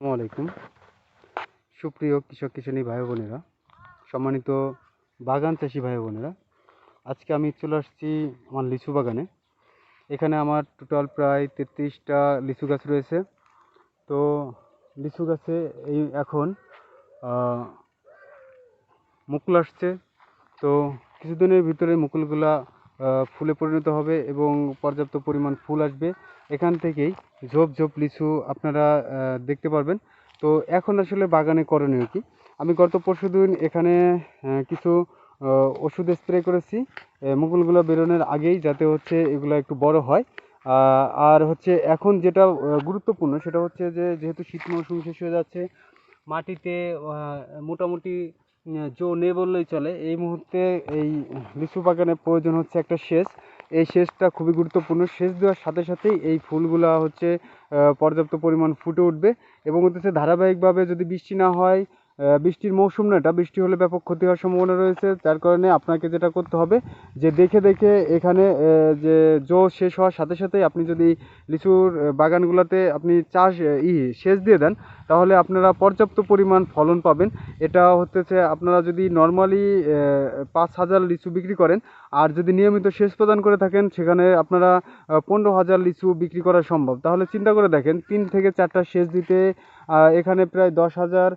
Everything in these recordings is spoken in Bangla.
আলাইকুম। সুপ্রিয় কৃষক কিষাণী ভাই বোনেরা, সম্মানিত বাগান চাষি ভাই বোনেরা, আজকে আমি চলে আসছি আমার লিচু বাগানে। এখানে আমার টোটাল প্রায় তেত্রিশটা লিচু গাছ রয়েছে। তো লিচু গাছে এই এখন মুকুল আসছে। তো কিছুদিনের ভিতরে মুকুলগুলা ফুলে পরিণত হবে এবং পর্যাপ্ত পরিমাণ ফুল আসবে। এখান থেকেই ঝোপ ঝোপ লিচু আপনারা দেখতে পারবেন। তো এখন আসলে বাগানে করণীয় কি? আমি গত পরশুদিন এখানে কিছু ওষুধ স্প্রে করেছি মুকুলগুলো বেরোনোর আগেই যাতে হচ্ছে এগুলো একটু বড় হয়। আর হচ্ছে এখন যেটা গুরুত্বপূর্ণ সেটা হচ্ছে যে, যেহেতু শীত মৌসুম শেষ হয়ে যাচ্ছে, মাটিতে মোটামুটি জো নেই বললেই চলে। এই মুহূর্তে এই লিচু বাগানে প্রয়োজন হচ্ছে একটা সেচ। এই সেচটা খুবই গুরুত্বপূর্ণ। সেচ দেওয়ার সাথে সাথেই এই ফুলগুলা হচ্ছে পর্যাপ্ত পরিমাণ ফুটে উঠবে এবং হচ্ছে ধারাবাহিকভাবে যদি বৃষ্টি না হয় বৃষ্টির মৌসুম না, এটা বৃষ্টি হলে ব্যাপক ক্ষতি হওয়ার সম্ভাবনা রয়েছে। যার কারণে আপনাকে যেটা করতে হবে, যে দেখে দেখে এখানে যে জো শেষ হওয়ার সাথে সাথেই আপনি যদি লিচুর বাগানগুলোতে আপনি চাষ ই সেচ দিয়ে দেন, তাহলে আপনারা পর্যাপ্ত পরিমাণ ফলন পাবেন। এটা হতেছে আপনারা যদি নর্মালি পাঁচ হাজার লিচু বিক্রি করেন, আর যদি নিয়মিত সেচ প্রদান করে থাকেন, সেখানে আপনারা পনেরো হাজার লিচু বিক্রি করা সম্ভব। তাহলে চিন্তা করে দেখেন, তিন থেকে চারটা সেচ দিতে এখানে প্রায় দশ হাজার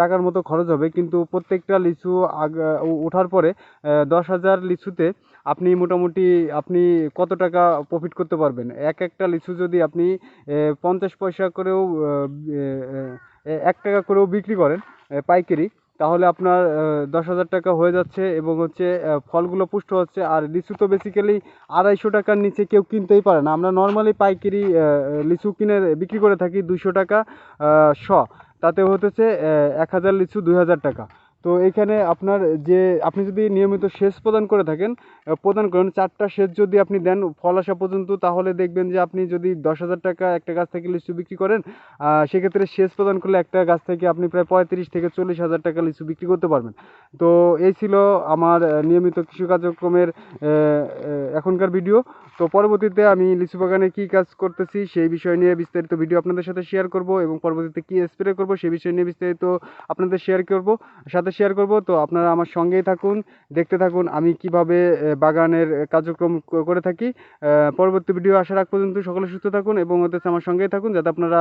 টাকার মতো খরচ হবে। কিন্তু প্রত্যেকটা লিচু আগ ওঠার পরে দশ হাজার লিচুতে আপনি মোটামুটি, আপনি কত টাকা প্রফিট করতে পারবেন? এক একটা লিচু যদি আপনি পঞ্চাশ পয়সা করেও এক টাকা করেও বিক্রি করেন পাইকারি, তাহলে আপনার দশ হাজার টাকা হয়ে যাচ্ছে এবং হচ্ছে ফলগুলো পুষ্ট হচ্ছে। আর লিচু তো বেসিক্যালি আড়াইশো টাকার নিচে কেউ কিনতেই পারে না। আমরা নর্মালি পাইকারি লিচু কিনে বিক্রি করে থাকি দুশো টাকা শ। তাতে হতেছে এক হাজার লিচু দুই হাজার টাকা। তো এখানে আপনার যে, আপনি যদি নিয়মিত সেচ প্রদান করে থাকেন প্রদান করেন, চারটা সেচ যদি আপনি দেন ফল আসা পর্যন্ত, তাহলে দেখবেন যে আপনি যদি দশ হাজার টাকা একটা গাছ থেকে লিচু বিক্রি করেন সেক্ষেত্রে সেচ প্রদান করলে একটা গাছ থেকে আপনি প্রায় পঁয়ত্রিশ থেকে চল্লিশ হাজার টাকা লিচু বিক্রি করতে পারবেন। তো এই ছিল আমার নিয়মিত কৃষি কার্যক্রমের এখনকার ভিডিও। তো পরবর্তীতে আমি লিচু বাগানে কী কাজ করতেছি সেই বিষয় নিয়ে বিস্তারিত ভিডিও আপনাদের সাথে শেয়ার করব এবং পরবর্তীতে কী স্প্রে করব সেই বিষয় নিয়ে বিস্তারিত আপনাদের শেয়ার করব। সাথে শেয়ার করব। তো আপনারা আমার সঙ্গেই থাকুন, দেখতে থাকুন আমি কীভাবে বাগানের কার্যক্রম করে থাকি। পরবর্তী ভিডিও আসার আগ পর্যন্ত সকলে সুস্থ থাকুন এবং ওদের আমার সঙ্গেই থাকুন যাতে আপনারা